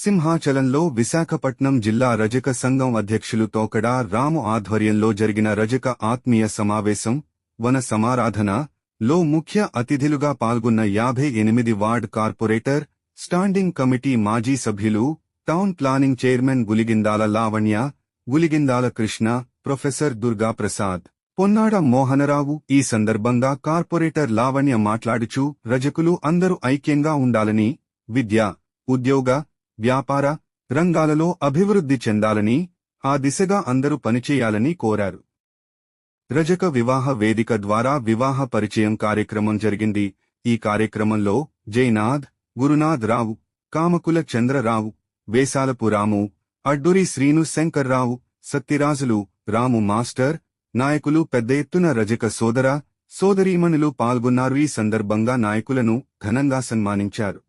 సింహాచలంలో విశాఖపట్నం జిల్లా రజక సంఘం అధ్యక్షులు తోకడా రాము ఆధ్వర్యంలో జరిగిన రజక ఆత్మీయ సమావేశం వన సమారాధన లో ముఖ్య అతిథులుగా పాల్గొన్న యాభై ఎనిమిది వార్డ్ కార్పొరేటర్ స్టాండింగ్ కమిటీ మాజీ సభ్యులు town planning chairman Guligindala Lavanya Guligindala Krishna professor Durga Prasad Ponnada Mohanarao ఈ సందర్భంగా కార్పొరేటర్ లావణ్య మాట్లాడుచూ రజకులు అందరూ ఐక్యంగా ఉండాలని విద్య ఉద్యోగ వ్యాపార రంగాలలో అభివృద్ధి చెందాలని ఆ దిశగా అందరూ పనిచేయాలని కోరారు. రజక వివాహ వేదిక ద్వారా వివాహ పరిచయం కార్యక్రమం జరిగింది. ఈ కార్యక్రమంలో జైనాథ్ గురునాథ్ రావు కామకుల చంద్రరావు వేసాలపు రాము అడ్డూరి శ్రీను శంకర్రావు సత్తిరాజులు రాము మాస్టర్ నాయకులు పెద్ద ఎత్తున రజక సోదర సోదరీమణులు పాల్గొన్నారు. ఈ సందర్భంగా నాయకులను ఘనంగా సన్మానించారు.